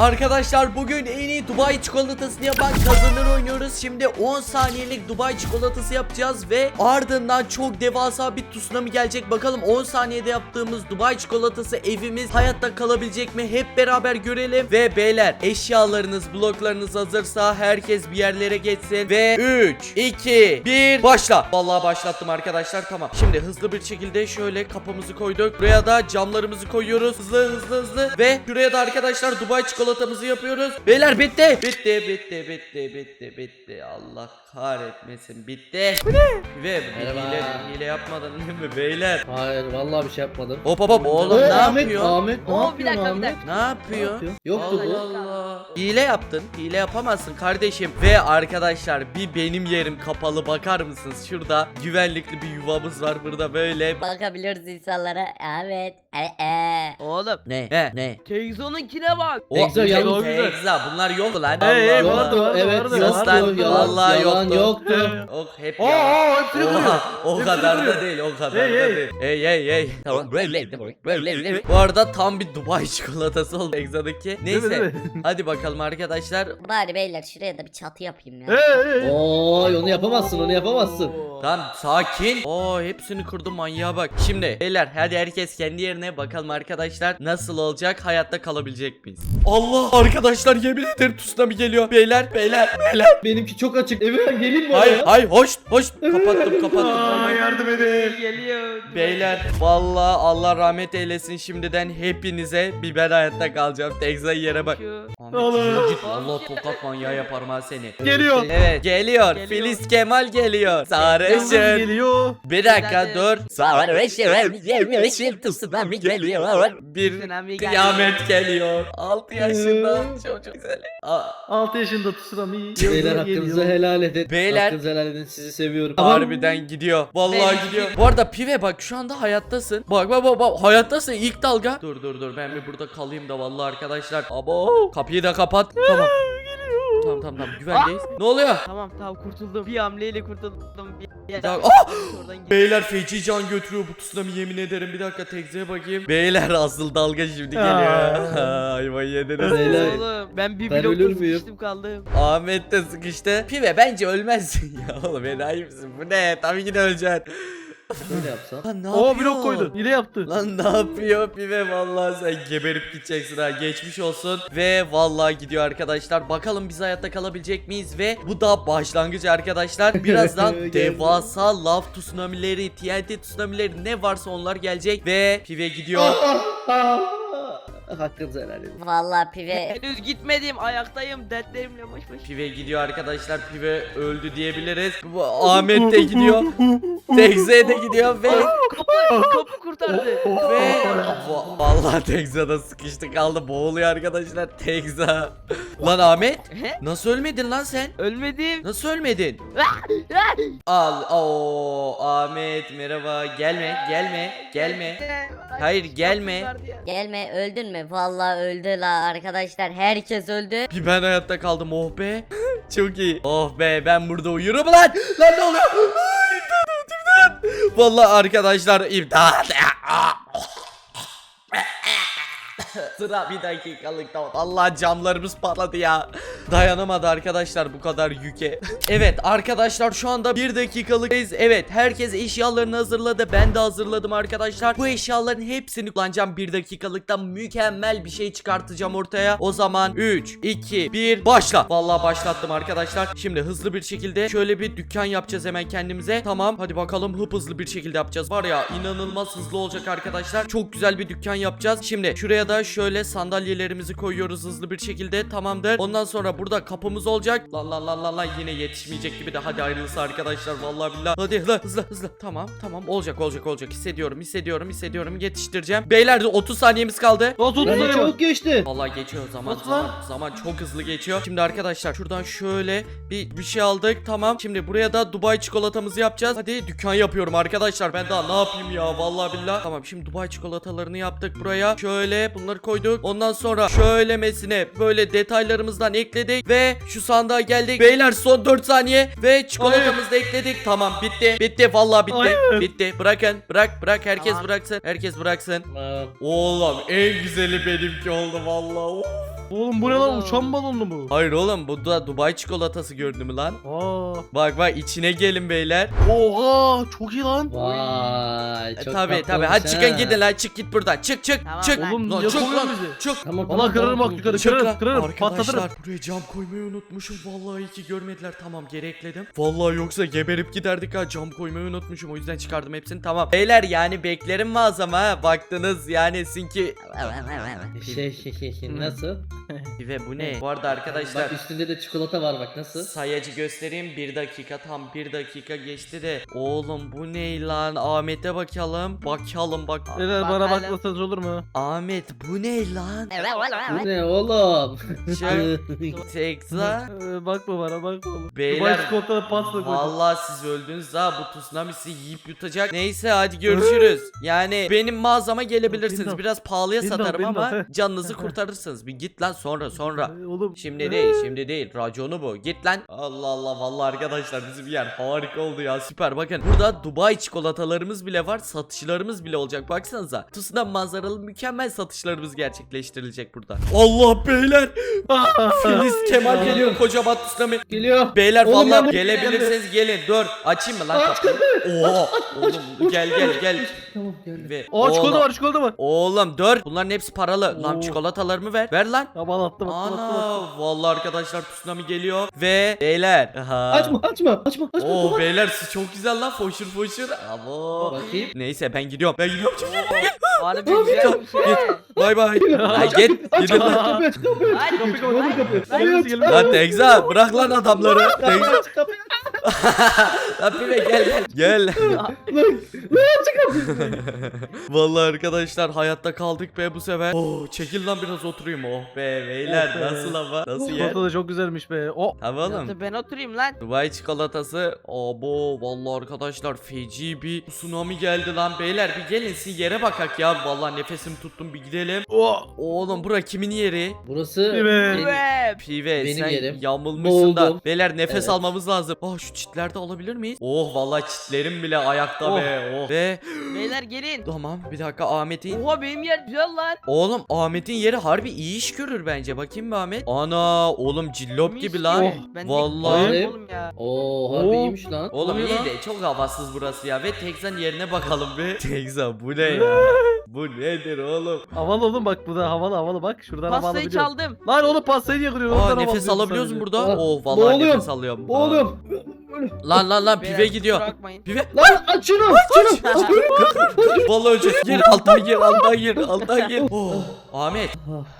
Arkadaşlar bugün en iyi Dubai çikolatasını yapan kazanır oynuyoruz. Şimdi 10 saniyelik Dubai çikolatası yapacağız ve ardından çok devasa bir tsunami gelecek. Bakalım 10 saniyede yaptığımız Dubai çikolatası evimiz hayatta kalabilecek mi? Hep beraber görelim. Ve beyler eşyalarınız, bloklarınız hazırsa herkes bir yerlere geçsin. Ve 3, 2, 1 başla. Vallahi başlattım arkadaşlar tamam. Şimdi hızlı bir şekilde şöyle kapımızı koyduk. Buraya da camlarımızı koyuyoruz. Hızlı hızlı hızlı. Ve şuraya da arkadaşlar Dubai çikolatamızı yapıyoruz. Beyler bitti. Bitti bitti bitti bitti bitti. Allah kahretmesin bitti. Bu ne? Ve Merhaba. hile, hile yapmadın değil mi beyler? Hayır vallahi bir şey yapmadım. Hop hop hop oğlum Ee, ne Ahmet, yapıyor? Ahmet ne Oo, bir yapıyorsun dakika, bir Ahmet? Ne yapıyor? Yoktu bu. Allah. Hile yaptın. Hile yapamazsın kardeşim. Ve arkadaşlar bir benim yerim kapalı bakar mısınız? Şurada güvenlikli bir yuvamız var burada böyle. Bakabiliyoruz insanlara. Evet. Ee, ee. Oğlum. Ne? Ne? Ne? Tekzo'nunkine bak. O Egza, yalnız- Egza bunlar yoktu lan. Hey, hey, Allah vardı, vardı, evet vardı. yoktu. Lan, Yalan, vallahi yalan yoktu. yoktu. Oh, hep Oo, ya. oo, hepsini Oha, o kadar da değil o kadar Hey, da hey. değil. Hey hey hey. Bu arada tam bir Dubai çikolatası oldu Egza'daki. Neyse. değil mi? Hadi bakalım arkadaşlar. Bari beyler şuraya da bir çatı yapayım ya. Hey, hey. Oy onu yapamazsın onu yapamazsın. Tamam sakin. Oo hepsini kırdım manyağa bak. Şimdi beyler hadi herkes kendi yerine bakalım arkadaşlar nasıl olacak hayatta kalabilecek miyiz? Allah arkadaşlar yemin ederim tsunami geliyor. Beyler beyler beyler. Benimki çok açık. Emirhan gelin mi Hayır hayır hoş hoş kapattım Aa, kapattım. yardım edin. Geliyor. Beyler vallahi Allah rahmet eylesin şimdiden hepinize bir ben hayatta kalacağım. Tekza yere bak. Oğlum. git Allah tokat manyağı yaparım ha seni. Geliyor. Evet geliyor. Geliyor. Filiz Kemal geliyor. Sarışın. geliyor. Bir dakika dur. Bir Tsunami geldi. kıyamet geliyor. 6 yaşında çocuk güzel. Aa, 6 yaşında tsunami. Beyler hakkınızı helal edin. Beyler. Hakkınızı helal edin sizi seviyorum. Harbiden gidiyor. Vallahi Ben- gidiyor. Bu arada Pive bak şu anda hayattasın. Bak bak bak bak hayattasın ilk dalga. Dur dur dur ben bir burada kalayım da vallahi arkadaşlar. Abo kapıyı da kapat. Tamam. Tamam tamam tamam güvendeyiz. Ne oluyor? Tamam tamam kurtuldum. Bir hamleyle kurtuldum. Bir... Bir dakika. Ah! Oradan. Beyler feci can götürüyor bu tsunami yemin ederim. Bir dakika tekzeye bakayım. Beyler asıl dalga şimdi Aa. geliyor. Yediniz. Beyler. Oğlum ben bir Ben blokta ölür müyüm? sıkıştım kaldım. Ahmet de sıkıştı. Pive bence ölmezsin ya oğlum enayi misin? Bu ne? Tabii ki de öleceksin. Böyle yapsam. Lan ne Oo yapıyor? blok koydu. Hile yaptı. Lan ne yapıyor? Pive vallahi sen geberip gideceksin ha. Geçmiş olsun. Ve vallahi gidiyor arkadaşlar. Bakalım biz hayatta kalabilecek miyiz? Ve bu da başlangıç arkadaşlar. Birazdan devasa lav tsunamileri TNT tsunamileri ne varsa onlar gelecek. Ve Pive gidiyor Hakkınızı helal edin. Vallahi pive. Henüz gitmedim. Ayaktayım. Dertlerimle baş başa. Pive gidiyor arkadaşlar Pive öldü diyebiliriz Bu Ahmet de gidiyor Tekze de gidiyor ve Kapı, kapı kurtardı. Ve Va- vallahi Tekza'da sıkıştı kaldı boğuluyor arkadaşlar Tekza Lan Ahmet He? nasıl ölmedin lan sen? Ölmedim. Nasıl ölmedin? Al o Ahmet merhaba gelme gelme gelme Hayır, gelme. Gelme öldün mü? Vallahi öldü la arkadaşlar. Herkes öldü. Bir ben hayatta kaldım. Oh be. Çok iyi. Oh be ben burada uyurum lan. Lan ne oluyor? Vallahi arkadaşlar imdat. Sıra bir dakikalık da Allah camlarımız patladı ya Dayanamadı arkadaşlar bu kadar yüke. Evet arkadaşlar şu anda bir dakikalıktayız Evet herkes eşyalarını hazırladı. Ben de hazırladım arkadaşlar. Bu eşyaların hepsini kullanacağım. Bir dakikalıkta Mükemmel bir şey çıkartacağım ortaya. O zaman 3 2 1 başla. Vallahi başlattım arkadaşlar. Şimdi hızlı bir şekilde şöyle bir dükkan yapacağız hemen kendimize. Tamam hadi bakalım hıp hızlı bir şekilde yapacağız. Var ya inanılmaz hızlı olacak arkadaşlar. Çok güzel bir dükkan yapacağız. Şimdi şuraya da şöyle sandalyelerimizi koyuyoruz hızlı bir şekilde. Tamamdır. Ondan sonra burada kapımız olacak Lan lan lan lan lan yine yetişmeyecek gibi de hadi ayrılsa arkadaşlar Vallahi billahi Hadi hızlı hızlı hızlı Tamam tamam olacak olacak olacak hissediyorum hissediyorum hissediyorum yetiştireceğim Beyler 30 saniyemiz kaldı Nasıl Yani tutuyor? çabuk geçti. Vallahi geçiyor zaman Nasıl zaman lan? zaman çok hızlı geçiyor. Şimdi arkadaşlar şuradan şöyle bir bir şey aldık. Tamam. Şimdi buraya da Dubai çikolatamızı yapacağız. Hadi dükkan yapıyorum arkadaşlar. Ben daha ne yapayım ya vallahi billah. Tamam şimdi Dubai çikolatalarını yaptık buraya. Şöyle bunları koyduk. Ondan sonra şöylemesine böyle detaylarımızdan ekledik ve şu sandığa geldik. Beyler son 4 saniye ve çikolatamızı da ekledik. Tamam bitti. Bitti vallahi bitti. Hayır. Bitti. Bırakın. Bırak bırak herkes Tamam. bıraksın. Herkes bıraksın. Oğlum en güzeli benimki oldu vallahi. Of. Oğlum bu ne lan uçan balonlu mu? Hayır oğlum bu da Dubai çikolatası gördün mü lan? Aa. Bak bak içine gelin beyler. Oha çok iyi lan. Vay E, çok tabi tatlı tabi olmuş hadi ha. çıkın gidin lan çık git buradan çık çık Tamam çık. Oğlum Lan çık lan bizi? çık. Tamam, Valla kırarım bak yukarı Çık kırarım lan. kırarım Arkadaşlar patlatırım. buraya cam koymayı unutmuşum. Vallahi iyi ki görmediler. Tamam geri ekledim. Vallahi yoksa geberip giderdik ha. Cam koymayı unutmuşum. O yüzden çıkardım hepsini. Tamam. Beyler yani beklerim mağazama ha. Baktınız yani sinki. Şey nasıl? Ve bu ne? Bu arada arkadaşlar Bak üstünde de çikolata var bak nasıl? sayacı göstereyim. Bir dakika tam bir dakika geçti de. Oğlum bu ne lan? Ahmet'e bakalım. Bakalım bak. Beyler bana Bakalım. bakmasanız olur mu? Ahmet bu ne lan? Bu ne oğlum? Şey, Tekza. Ee, bakma bana bakma. oğlum. Beyler- Dubai çikolatalı pasta koydum. Vallahi siz öldünüz ha bu tsunami sizi yiyip yutacak. Neyse hadi görüşürüz. Yani benim mağazama gelebilirsiniz. Biraz pahalıya satarım bindom. ama canınızı kurtarırsınız. Bir git lan sonra sonra. Ee, Oğlum. Şimdi değil şimdi değil raconu bu git lan Allah Allah vallahi arkadaşlar bizim yer harika oldu ya süper bakın burada Dubai çikolatalarımız bile var satışlarımız bile olacak baksanıza Tsunami manzaralı mükemmel satışlarımız gerçekleştirilecek burada Allah beyler Filiz Kemal geliyor kocaman tsunami Geliyor. Beyler Oğlum ben vallahi bu- gelebilirseniz gelin. Dur. Açayım mı lan kapıyı? Oha. Oğlum gel gel gel. Tamam geldi. Ve Aa çikolata oğlum, var çikolata var. Oğlum dur. Bunların hepsi paralı. Lan Oo. çikolatalarımı ver. Ver lan. Tamam attım attım attım. attım. Ana vallahi arkadaşlar tsunami geliyor ve beyler aha. Açma açma açma açma. Oo kapat. beyler siz çok güzel lan foşur foşur. Abo. Bakayım. Neyse ben gidiyorum. Ben gidiyorum. Harbi güzelmiş he. Bay bay. Lan git. Aç Gidin lan. kapıyı aç kapıyı aç. Kapıyı kapat. Oğlum kapıyı. Hayır, Kapıyı aç. Lan Tekza bırak lan adamları. Kapıyı Tekza. aç kapıyı aç. Lan pibe gel gel. Gel. Lan aç kapıyı. Vallahi arkadaşlar hayatta kaldık be bu sefer. Oh çekil lan biraz oturayım oh be beyler Oh be. nasıl ama nasıl yer? Çikolata da çok güzelmiş be. O. Tamam oğlum. Yoksa Ben oturayım lan. Dubai çikolatası. Abo vallahi arkadaşlar feci bir tsunami geldi lan beyler bir gelin siz yere bakak ya. Vallahi nefesim tuttum bir gidelim. O. Oğlum bura kimin yeri? Burası benim- Ve Pive Benim sen yerim. yamulmuşsun da. Boğuldum. Beyler nefes Evet. almamız lazım. Oh şu çitlerde alabilir miyiz? Oh vallahi çitlerim bile ayakta Oh. be. Oh. Ve beyler gelin. tamam bir dakika Ahmet'in Oha benim yer güzel lan. Oğlum Ahmet'in yeri harbi iyi iş görür bence. Bakayım bir Ahmet. Ana oğlum cillop Mis gibi lan. Ben de Vallahi. gidiyorum oğlum ya. Oo harbi Oo. iyiymiş lan. Oğlum iyi de çok havasız burası ya. Ve Texan yerine bakalım bir. Texan bu ne ya? bu nedir oğlum? Havalı oğlum bak bu da havalı havalı bak. Şuradan hava Pastayı alabiliyorum. çaldım. Lan oğlum pastayı niye kırıyorsun? Aa Oradan hava nefes alıyorsun alabiliyoruz mu sadece. burada? Aa, Oh vallahi boğuluyorum. nefes alıyorum. Oğlum. Lan lan lan pive Beyler, gidiyor. kusura bakmayın. Pive. Lan aç şunu aç şunu. Vallahi öleceğiz. Gir alttan gir alttan gir alttan gir. Oh. Ahmet.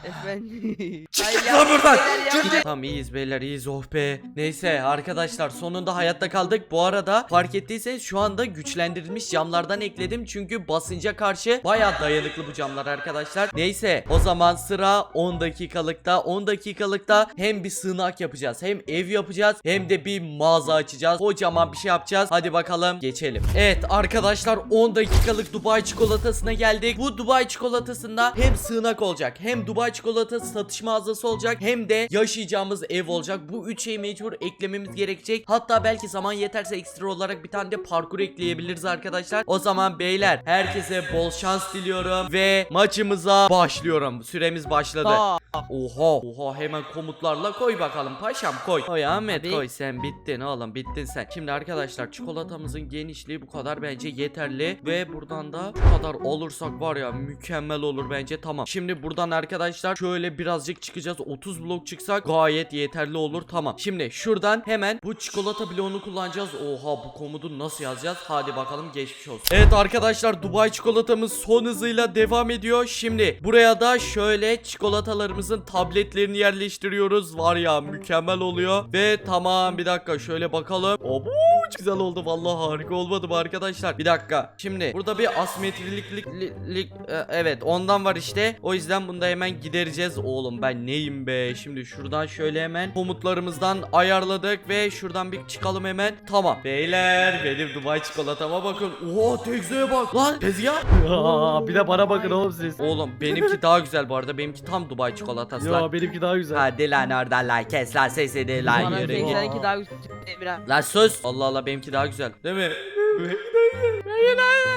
Efendim. Çık Hayır, lan buradan. beyler, Çık. yapmayın. Tamam iyiyiz beyler iyiyiz oh be. Neyse arkadaşlar sonunda hayatta kaldık. Bu arada fark ettiyseniz şu anda güçlendirilmiş camlardan ekledim. Çünkü basınca karşı baya dayanıklı bu camlar arkadaşlar. Neyse o zaman sıra 10 dakikalıkta. 10 dakikalıkta hem bir sığınak yapacağız. Hem ev yapacağız. Hem de bir mağaza açacağız. Kocaman bir şey yapacağız. Hadi bakalım geçelim. Evet arkadaşlar 10 dakikalık Dubai çikolatasına geldik. Bu Dubai çikolatasında hem sığınak olacak. Hem Dubai çikolatası satış mağazası olacak. Hem de yaşayacağımız ev olacak. Bu üç şeyi mecbur eklememiz gerekecek. Hatta belki zaman yeterse ekstra olarak bir tane de parkur ekleyebiliriz arkadaşlar. O zaman beyler herkese bol şans diliyorum. Ve maçımıza başlıyorum. Süremiz başladı. Aa, Oha oha hemen komutlarla koy bakalım paşam koy. Koy Ahmet koy sen bittin oğlum bittin sen. Şimdi arkadaşlar çikolatamızın genişliği bu kadar bence yeterli. Ve buradan da bu kadar olursak var ya mükemmel olur bence tamam. Şimdi buradan arkadaşlar şöyle birazcık çıkacağız 30 blok çıksak gayet yeterli olur tamam. Şimdi şuradan hemen bu çikolata bloğunu kullanacağız. Oha bu komutu nasıl yazacağız? Hadi bakalım geçmiş olsun. Evet arkadaşlar Dubai çikolatamız son hızıyla devam ediyor. Şimdi buraya da şöyle çikolatalarımızın tabletlerini yerleştiriyoruz. Var ya mükemmel oluyor. Ve tamam bir dakika şöyle bakalım. Obo çok güzel oldu vallahi harika olmadı mı arkadaşlar? Bir dakika. Şimdi burada bir asmetrilik lik- li- lik- e, evet ondan var işte. O yüzden bunu da hemen gidereceğiz. Oğlum ben neyim be? Şimdi şuradan şöyle hemen komutlarımızdan ayarladık ve şuradan bir çıkalım hemen. Tamam. Beyler benim Dubai çikolatama bakın. Oha tekzeye bak. Lan tezgah. Aa, bir de bana bakın oğlum siz. Oğlum benimki daha güzel bu arada. Benimki tam Dubai çikolatası lan. Yo benimki daha güzel. Hadi lan oradan lan kes lan sesini lan Bana yürü git. daha güzel. Lan sus. Allah Allah benimki daha güzel. Değil mi?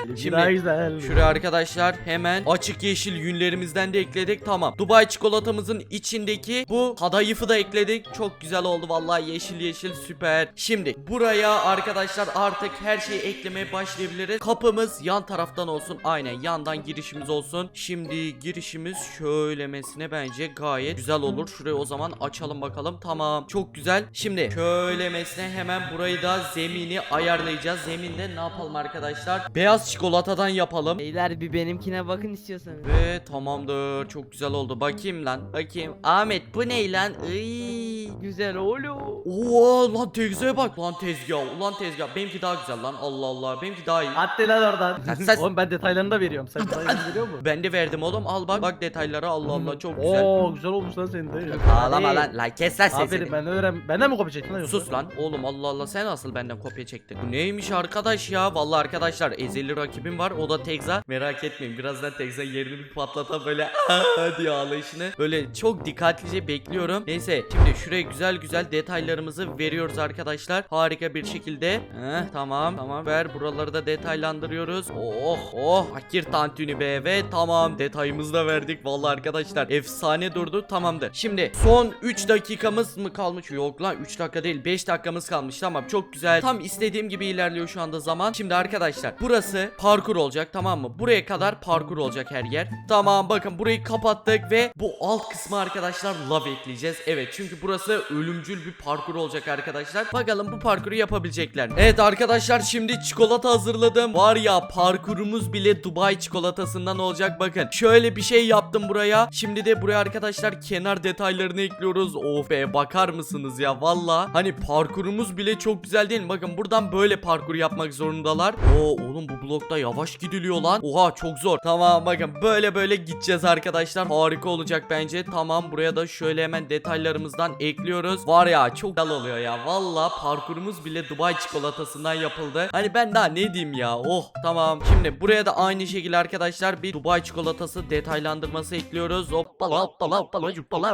Şimdi güzel. Şuraya arkadaşlar hemen açık yeşil yünlerimizden de ekledik. Tamam. Dubai çikolatamızın içindeki bu kadayıfı da ekledik. Çok güzel oldu vallahi yeşil yeşil süper. Şimdi buraya arkadaşlar artık her şeyi eklemeye başlayabiliriz. Kapımız yan taraftan olsun. Aynen yandan girişimiz olsun. Şimdi girişimiz şöylemesine bence gayet güzel olur. Şurayı o zaman açalım bakalım. Tamam. Çok güzel. Şimdi şöylemesine hemen burayı da zemini ayarlayacağız. Zeminde ne yapalım arkadaşlar? Beyaz çikolatadan yapalım. Beyler bir benimkine bakın istiyorsanız. Ve tamamdır. Çok güzel oldu. Bakayım lan. Bakayım. Ahmet bu ne lan? Iy. Güzel oğlum. Oo lan tezgaha bak lan tezgah. Ulan tezgah. Benimki daha güzel lan. Allah Allah. Benimki daha iyi. Hadi lan oradan. Sen- sen- Oğlum ben detaylarını da veriyorum. Sen detaylarını veriyor musun? Ben de verdim oğlum. Al bak. Bak detaylara. Allah Allah. Çok güzel. Oo güzel olmuş lan senin de. Ağlama lan. Lan kes lan sesini. Aferin ben öğren. Benden mi kopya çektin lan yoksa? Sus lan oğlum Allah Allah sen asıl benden kopya çektin. Bu neymiş arkadaş ya? Vallahi arkadaşlar ezeli rakibim var o da Tekza. Merak etmeyin birazdan Tekza yerini bir patlata böyle "Aa!" diye ağlayışını. Böyle çok dikkatlice bekliyorum. Neyse şimdi şuraya güzel güzel detaylarımızı veriyoruz arkadaşlar. Harika bir şekilde. Heh, tamam tamam ver buraları da detaylandırıyoruz. Oh oh fakir tantuni be ve tamam detayımızı da verdik. Vallahi arkadaşlar efsane durdu tamamdır. Şimdi son 3 dakikamız mı kalmış? Yok lan 3 dakika değil 5 dakikamız kalmış tamam çok güzel. Tam istediğim gibi ilerliyor şu anda zaman. Şimdi arkadaşlar burası parkur olacak tamam mı? Buraya kadar parkur olacak her yer. Tamam bakın burayı kapattık ve bu alt kısmı arkadaşlar lav ekleyeceğiz. Evet çünkü burası ölümcül bir parkur olacak arkadaşlar. Bakalım bu parkuru yapabilecekler mi? Evet arkadaşlar şimdi çikolata hazırladım. Var ya parkurumuz bile Dubai çikolatasından olacak bakın. Şöyle bir şey yaptım buraya. Şimdi de buraya arkadaşlar kenar detaylarını ekliyoruz. Of be bakar mısınız ya valla. Hani parkurumuz bile çok güzel değil mi? Bakın buradan böyle parkur yapmak zorundalar. Oo oğlum bu blokta yavaş gidiliyor lan. Oha çok zor. Tamam bakın böyle böyle gideceğiz arkadaşlar. Harika olacak bence. Tamam buraya da şöyle hemen detaylarımızdan ekliyoruz. Var ya çok güzel oluyor ya. Valla parkurumuz bile Dubai çikolatasından yapıldı. Hani ben daha ne diyeyim ya. Oh tamam. Şimdi buraya da aynı şekilde arkadaşlar bir Dubai çikolatası detaylandırması ekliyoruz.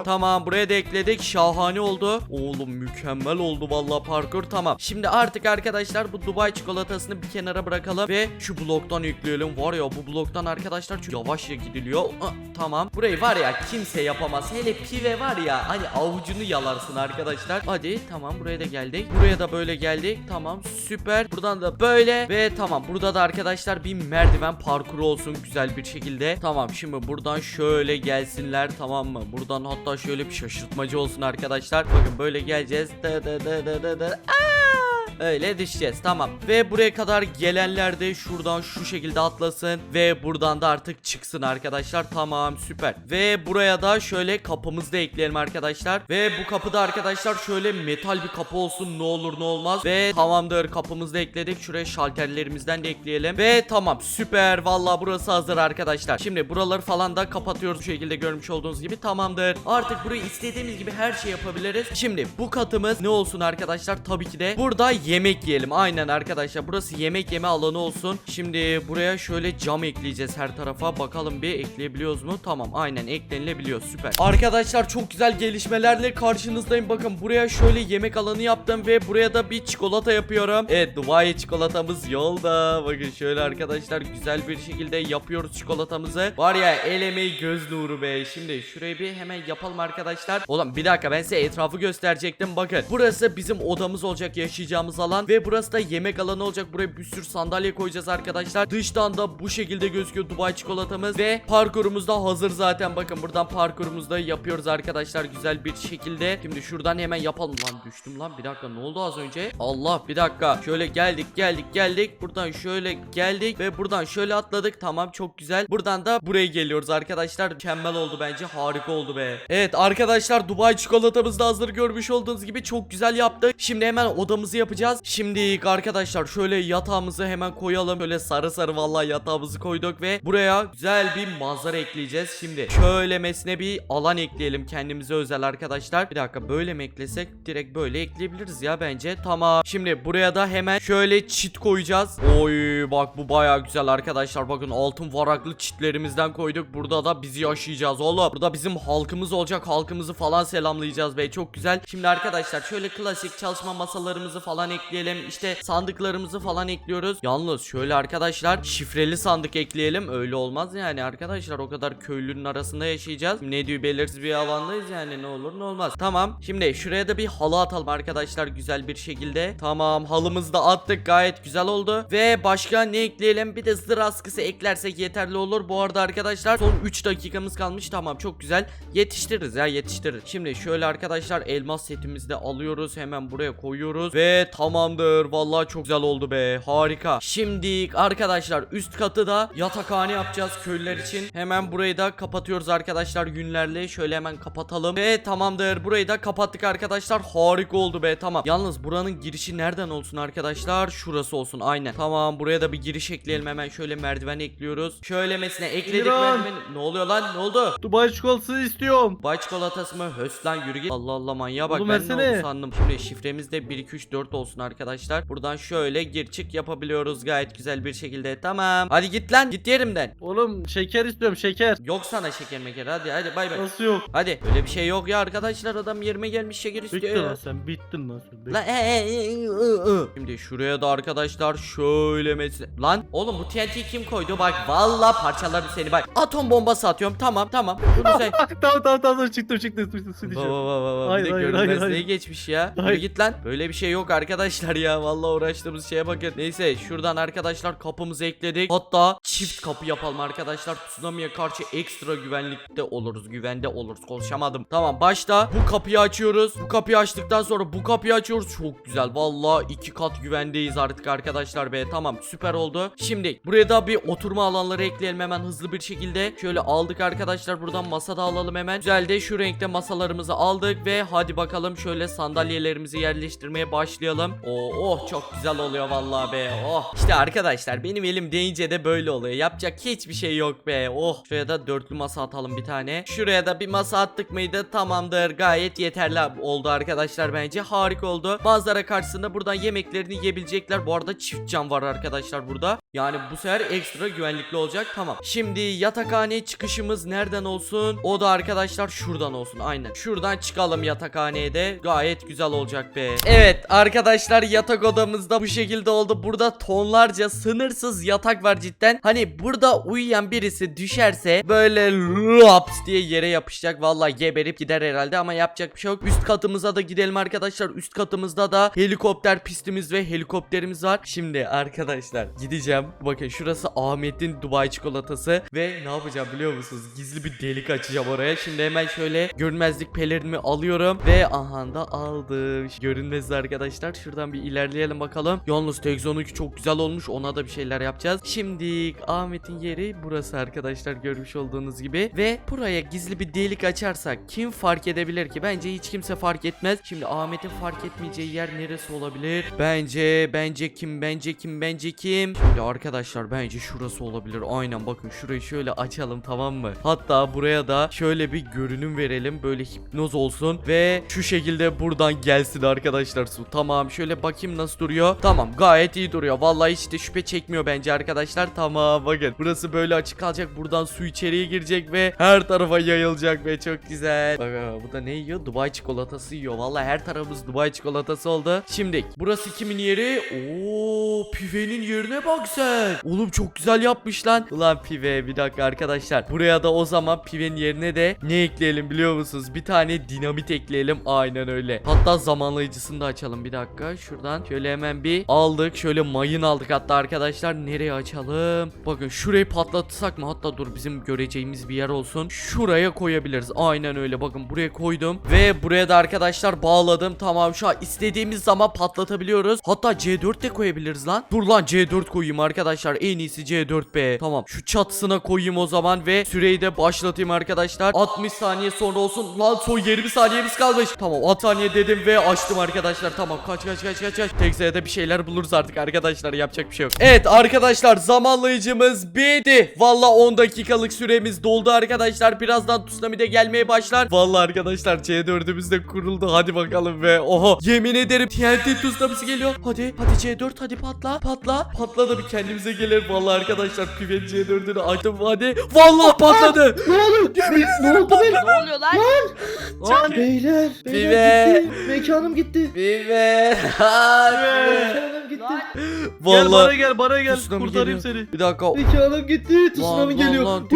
Tamam buraya da ekledik. Şahane oldu. Oğlum mükemmel oldu valla parkur. Tamam. Şimdi artık arkadaşlar bu Dubai çikolatasını bir kenara bırakalım ve şu bloktan ekleyelim. Var ya bu bloktan arkadaşlar çok yavaşça gidiliyor. Ah, tamam. Burayı var ya kimse yapamaz. Hele pive var ya hani avucunu yalarsın arkadaşlar. Hadi tamam buraya da geldik. Buraya da böyle geldik. Tamam süper. Buradan da böyle ve tamam. Burada da arkadaşlar bir merdiven parkuru olsun güzel bir şekilde. Tamam şimdi buradan şöyle gelsinler tamam mı? Buradan hatta şöyle bir şaşırtmacı olsun arkadaşlar. Bakın böyle geleceğiz. Dı dı dı dı dı. Aa! Öyle düşeceğiz. Tamam. Ve buraya kadar gelenler de şuradan şu şekilde atlasın ve buradan da artık çıksın arkadaşlar. Tamam süper. Ve buraya da şöyle kapımızı da ekleyelim arkadaşlar. Ve bu kapıda arkadaşlar şöyle metal bir kapı olsun ne olur ne olmaz. Ve tamamdır kapımızı da ekledik. Şuraya şalterlerimizden de ekleyelim. Ve tamam süper. Valla burası hazır arkadaşlar. Şimdi buraları falan da kapatıyoruz bu şekilde görmüş olduğunuz gibi. Tamamdır. Artık burayı istediğimiz gibi her şey yapabiliriz. Şimdi bu katımız ne olsun arkadaşlar? Tabii ki de burada yemek yiyelim. Aynen arkadaşlar burası yemek yeme alanı olsun. Şimdi buraya şöyle cam ekleyeceğiz her tarafa. Bakalım bir ekleyebiliyoruz mu? Tamam aynen eklenilebiliyor. Süper. Arkadaşlar çok güzel gelişmelerle karşınızdayım. Bakın buraya şöyle yemek alanı yaptım ve buraya da bir çikolata yapıyorum. Evet Dubai çikolatamız yolda. Bakın şöyle arkadaşlar güzel bir şekilde yapıyoruz çikolatamızı. Var ya el emeği göz nuru be. Şimdi şurayı bir hemen yapalım arkadaşlar. Oğlum bir dakika ben size etrafı gösterecektim. Bakın burası bizim odamız olacak yaşayacağımız alan ve burası da yemek alanı olacak. Buraya bir sürü sandalye koyacağız arkadaşlar. Dıştan da bu şekilde gözüküyor Dubai çikolatamız ve parkurumuz da hazır zaten. Bakın buradan parkurumuzu da yapıyoruz arkadaşlar güzel bir şekilde. Şimdi şuradan hemen yapalım. Lan düştüm lan. Bir dakika ne oldu az önce? Allah bir dakika. Şöyle geldik geldik geldik. Buradan şöyle geldik ve buradan şöyle atladık. Tamam çok güzel. Buradan da buraya geliyoruz arkadaşlar. Mükemmel oldu bence. Harika oldu be. Evet arkadaşlar Dubai çikolatamız da hazır görmüş olduğunuz gibi çok güzel yaptık. Şimdi hemen odamızı yapacağız şimdi arkadaşlar şöyle yatağımızı hemen koyalım. Böyle sarı sarı vallahi yatağımızı koyduk ve buraya güzel bir manzara ekleyeceğiz. Şimdi şöylemesine bir alan ekleyelim kendimize özel arkadaşlar. Bir dakika böyle mi eklesek? Direkt böyle ekleyebiliriz ya bence. Tamam. Şimdi buraya da hemen şöyle çit koyacağız. Oy bak bu baya güzel arkadaşlar. Bakın altın varaklı çitlerimizden koyduk. Burada da bizi yaşayacağız oğlum. Burada bizim halkımız olacak. Halkımızı falan selamlayacağız be. Çok güzel. Şimdi arkadaşlar şöyle klasik çalışma masalarımızı falan ekleyelim. İşte sandıklarımızı falan ekliyoruz. Yalnız şöyle arkadaşlar şifreli sandık ekleyelim. Öyle olmaz yani arkadaşlar. O kadar köylünün arasında yaşayacağız. Ne diyor belirsiz bir alandayız yani ne olur ne olmaz. Tamam. Şimdi şuraya da bir halı atalım arkadaşlar güzel bir şekilde. Tamam halımızı da attık gayet güzel oldu. Ve başka ne ekleyelim? Bir de zırh askısı eklersek yeterli olur. Bu arada arkadaşlar son 3 dakikamız kalmış. Tamam çok güzel. Yetiştiririz ya yetiştiririz. Şimdi şöyle arkadaşlar elmas setimizi de alıyoruz. Hemen buraya koyuyoruz. Ve tamamdır. Vallahi çok güzel oldu be. Harika. Şimdi arkadaşlar üst katı da yatakhane yapacağız köylüler için. Hemen burayı da kapatıyoruz arkadaşlar günlerle. Şöyle hemen kapatalım. Ve tamamdır. Burayı da kapattık arkadaşlar. Harika oldu be. Tamam. Yalnız buranın girişi nereden olsun arkadaşlar? Şurası olsun. Aynen. Tamam. Buraya da bir giriş ekleyelim hemen. Şöyle merdiven ekliyoruz. Şöylemesine ekledik İran. merdiveni. Ne oluyor lan? Ne oldu? Dubai çikolatası istiyorum. Bay çikolatası mı? Höst lan yürü git. Allah Allah manyağa bak Oğlum ben ne versene. oldu sandım. Şimdi şifremiz de 1 2 3 4 olsun arkadaşlar. Buradan şöyle gir çık yapabiliyoruz gayet güzel bir şekilde. Tamam. Hadi git lan. Git yerimden. Oğlum şeker istiyorum şeker. Yok sana şeker meker. Hadi hadi bay bay. Nasıl yok? Hadi. Öyle bir şey yok ya arkadaşlar. Adam yerime gelmiş şeker istiyor. Bittin ya. lan sen bittin lan sen. Lan e, e, e. Şimdi şuraya da arkadaşlar şöyle mesela Lan oğlum bu TNT'yi kim koydu bak valla parçalarım seni bak Atom bombası atıyorum tamam tamam Bunu sen tamam tamam tamam çıktım çıktım çıktım su Baba baba baba Hayır, bir de hayır, hayır, görünmezliğe hayır. geçmiş ya Yürü Hayır. git lan böyle bir şey yok arkadaşlar ya. Valla uğraştığımız şeye bakın Neyse şuradan arkadaşlar kapımızı ekledik. Hatta çift kapı yapalım arkadaşlar. Tsunami'ye karşı ekstra güvenlikte oluruz. Güvende oluruz. Konuşamadım. Tamam başta bu kapıyı açıyoruz. Bu kapıyı açtıktan sonra bu kapıyı açıyoruz. Çok güzel. Valla iki kat güvendeyiz artık arkadaşlar be. Tamam süper oldu. Şimdi buraya da bir oturma alanları ekleyelim hemen hızlı bir şekilde. Şöyle aldık arkadaşlar. Buradan masa da alalım hemen. Güzel de şu renkte masalarımızı aldık ve hadi bakalım şöyle sandalyelerimizi yerleştirmeye başlayalım Oo, oh çok güzel oluyor vallahi be. Oh. İşte arkadaşlar benim elim deyince de böyle oluyor. Yapacak hiçbir şey yok be. Oh. Şuraya da dörtlü masa atalım bir tane. Şuraya da bir masa attık mıydı? Tamamdır. Gayet yeterli oldu arkadaşlar bence. Harika oldu. Bazılara karşısında buradan yemeklerini yiyebilecekler. Bu arada çift cam var arkadaşlar burada. Yani bu sefer ekstra güvenlikli olacak. Tamam. Şimdi yatakhane çıkışımız nereden olsun? O da arkadaşlar şuradan olsun. Aynen. Şuradan çıkalım yatakhaneye de. Gayet güzel olacak be. Evet arkadaşlar yatak odamızda bu şekilde oldu. Burada tonlarca sınırsız yatak var cidden. Hani burada uyuyan birisi düşerse böyle laps diye yere yapışacak. Vallahi geberip gider herhalde ama yapacak bir şey yok. Üst katımıza da gidelim arkadaşlar. Üst katımızda da helikopter pistimiz ve helikopterimiz var. Şimdi arkadaşlar gideceğim. Bakın şurası Ahmet'in Dubai çikolatası ve ne yapacağım biliyor musunuz? Gizli bir delik açacağım oraya. Şimdi hemen şöyle görünmezlik pelerinimi alıyorum ve aha da aldım. Görünmez arkadaşlar şuradan bir ilerleyelim bakalım. Yalnız Tekzon'unki çok güzel olmuş ona da bir şeyler yapacağız. Şimdi Ahmet'in yeri burası arkadaşlar görmüş olduğunuz gibi. Ve buraya gizli bir delik açarsak kim fark edebilir ki? Bence hiç kimse fark etmez. Şimdi Ahmet'in fark etmeyeceği yer neresi olabilir? Bence bence kim bence kim bence kim? Şimdi arkadaşlar bence şurası olabilir. Aynen bakın şurayı şöyle açalım tamam mı? Hatta buraya da şöyle bir görünüm verelim böyle hipnoz olsun. Ve şu şekilde buradan gelsin arkadaşlar. Su Tamam şöyle bakayım nasıl duruyor. Tamam gayet iyi duruyor. Vallahi hiç de şüphe çekmiyor bence arkadaşlar. Tamam bakın. Burası böyle açık kalacak. Buradan su içeriye girecek ve her tarafa yayılacak ve çok güzel. Bak bu da ne yiyor? Dubai çikolatası yiyor. Vallahi her tarafımız Dubai çikolatası oldu. Şimdi burası kimin yeri? Oo pivenin yerine bak sen. Oğlum çok güzel yapmış lan. Ulan pive bir dakika arkadaşlar. Buraya da o zaman pivenin yerine de ne ekleyelim biliyor musunuz? Bir tane dinamit ekleyelim. Aynen öyle. Hatta zamanlayıcısını da açalım. Bir dakika Şuradan şöyle hemen bir aldık. Şöyle mayın aldık hatta arkadaşlar. Nereye açalım? Bakın şurayı patlatsak mı? Hatta dur bizim göreceğimiz bir yer olsun. Şuraya koyabiliriz. Aynen öyle. Bakın buraya koydum. Ve buraya da arkadaşlar bağladım. Tamam şu an istediğimiz zaman patlatabiliyoruz. Hatta C4 de koyabiliriz lan. Dur lan C4 koyayım arkadaşlar. En iyisi C4 be. Tamam şu çatısına koyayım o zaman ve süreyi de başlatayım arkadaşlar. 60 saniye sonra olsun. Lan son 20 saniyemiz kalmış. Tamam 60 saniye dedim ve açtım arkadaşlar. Tamam kaç kaç kaç kaç kaç. Tek sayıda bir şeyler buluruz artık arkadaşlar yapacak bir şey yok. Evet arkadaşlar zamanlayıcımız bitti. Valla 10 dakikalık süremiz doldu arkadaşlar. Birazdan tsunami de gelmeye başlar. Valla arkadaşlar C4'ümüz de kuruldu. Hadi bakalım ve oho yemin ederim TNT tsunamisi geliyor. Hadi hadi C4 hadi patla patla. Patla da bir kendimize gelelim. Valla arkadaşlar Pivet C4'ünü açtım. Hadi Valla patladı. Ne oldu? Ne, oldu? Ne oluyor lan? Lan! Beyler, Pive. beyler gitti. Mekanım gitti. Pivet Hanım gitti. Gel bana Vallahi gel bana gel Tsunami kurtarayım geliyor. seni. bir dakika. İki hanım gitti. Tsunami lan, geliyor. lan,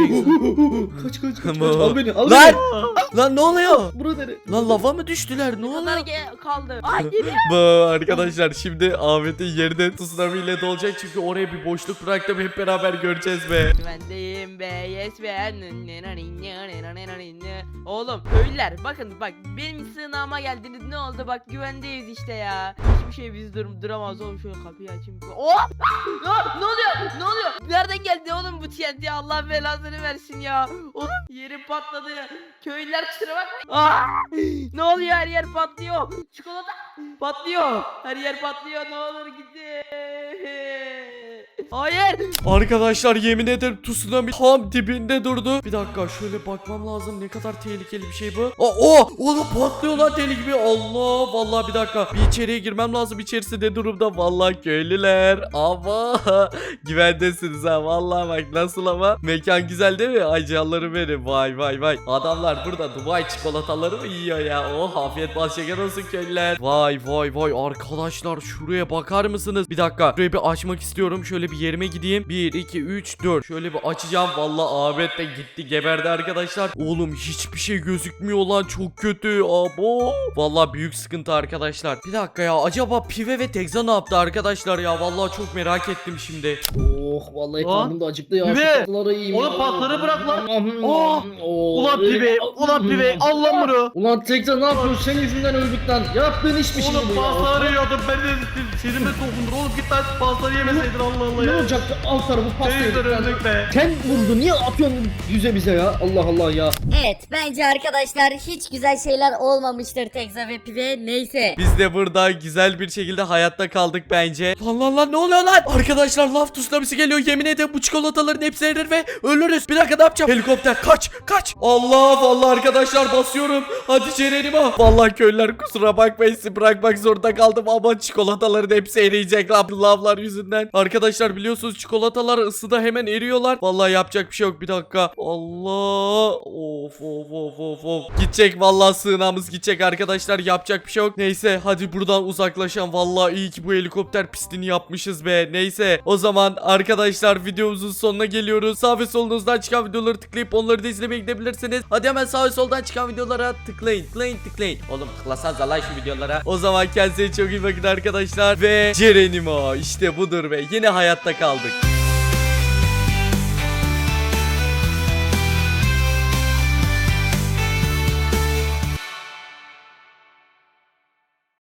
kaç kaç kaç. kaç. Al beni al Lan! beni. Lan ne oluyor? Bura nere? Lan lava mı düştüler? Ne oluyor? ge- kaldı. Ay geliyor. Bu arkadaşlar şimdi Ahmet'in yerine tsunami ile dolacak çünkü oraya bir boşluk bıraktım hep beraber göreceğiz be. Güvendeyim be yes be. Oğlum köylüler bakın bak benim sığınağıma geldiniz ne oldu bak güvendeyiz işte ya. Hiçbir şey bizi dur duramaz oğlum şöyle kapıyı açayım. Oh! Ne oluyor? Ne oluyor? Nereden geldi oğlum bu TNT? Allah belasını versin ya. Oğlum yerim patladı. Köylüler kusura bakmayın. Ah! Ne oluyor her yer patlıyor. Çikolata patlıyor. Her yer patlıyor ne olur gidin. Hayır. Arkadaşlar yemin ederim tsunami tam dibinde durdu. Bir dakika şöyle bakmam lazım ne kadar tehlikeli bir şey bu. Aa, o oğlum patlıyor lan deli gibi. Allah vallahi bir dakika. Bir içeriye girmem lazım içerisi ne durumda. Vallahi köylüler. Ama güvendesiniz ha. Vallahi bak nasıl ama. Mekan güzel değil mi? Ay canlarım benim. Vay vay vay. Adamlar burada Dubai çikolataları mı yiyor ya? Oh afiyet bal şeker olsun köylüler. Vay vay vay arkadaşlar şuraya bakar mısınız? Bir dakika. Şurayı bir açmak istiyorum. Şöyle bir yerime gideyim. 1 2 3 4. Şöyle bir açacağım. Vallahi Ahmet de gitti geberdi arkadaşlar. Oğlum hiçbir şey gözükmüyor lan. Çok kötü. Abo. Vallahi büyük sıkıntı arkadaşlar. Bir dakika ya. Acaba Pive ve Tekza ne yaptı arkadaşlar ya? Vallahi çok merak ettim şimdi. Oh vallahi Lan. karnım da acıktı ya. Pibe, oğlum patları bırak lan. Oh. Ulan pibe, ulan pibe, al lan bunu. Ulan Tekza ne yapıyorsun? Senin yüzünden öldük lan. Yaptığın şimdi Oğlum bu ya? pastaları yiyordum ben de sinirime dokundur. Oğlum git lan pastaları yemeseydin Allah Allah Ne ya. olacaktı? Alt tarafı pasta Teyze yedik lan. öldük be. Sen vurdu. Niye atıyorsun yüze bize ya? Allah Allah ya. Evet bence arkadaşlar hiç güzel şeyler olmamıştır Tekza ve Pive neyse. Biz de burada güzel bir şekilde hayatta kaldık bence. Lan lan lan ne oluyor lan? Arkadaşlar laf tsunamisi geliyor. Yemin ederim bu çikolataların hepsi erir ve ölürüz. Bir dakika ne yapacağım? Helikopter kaç kaç. Allah vallahi arkadaşlar basıyorum. Hadi Ceren'im ha. Vallahi köylüler kusura bakmayın sizi bırakmak zorunda kaldım ama çikolataların hepsi eriyecek lan lavlar yüzünden. Arkadaşlar biliyorsunuz çikolatalar ısıda hemen eriyorlar. Vallahi yapacak bir şey yok. Bir dakika. Allah. Of of of of of. Gidecek vallahi sığınağımız gidecek arkadaşlar. Yapacak bir şey yok. Neyse hadi buradan uzaklaşalım. Vallahi iyi ki bu helikopter pistini yapmışız be. Neyse o zaman arkadaşlar videomuzun sonuna geliyoruz. Sağ ve solunuzdan çıkan videoları tıklayıp onları da izlemeye gidebilirsiniz. Hadi hemen sağ ve soldan çıkan videolara tıklayın. Tıklayın tıklayın. Oğlum tıklasanıza lan şu videolara. O zaman kendinize çok iyi bakın arkadaşlar. Ve Cerenimo işte budur be. Yine hayatta kaldık.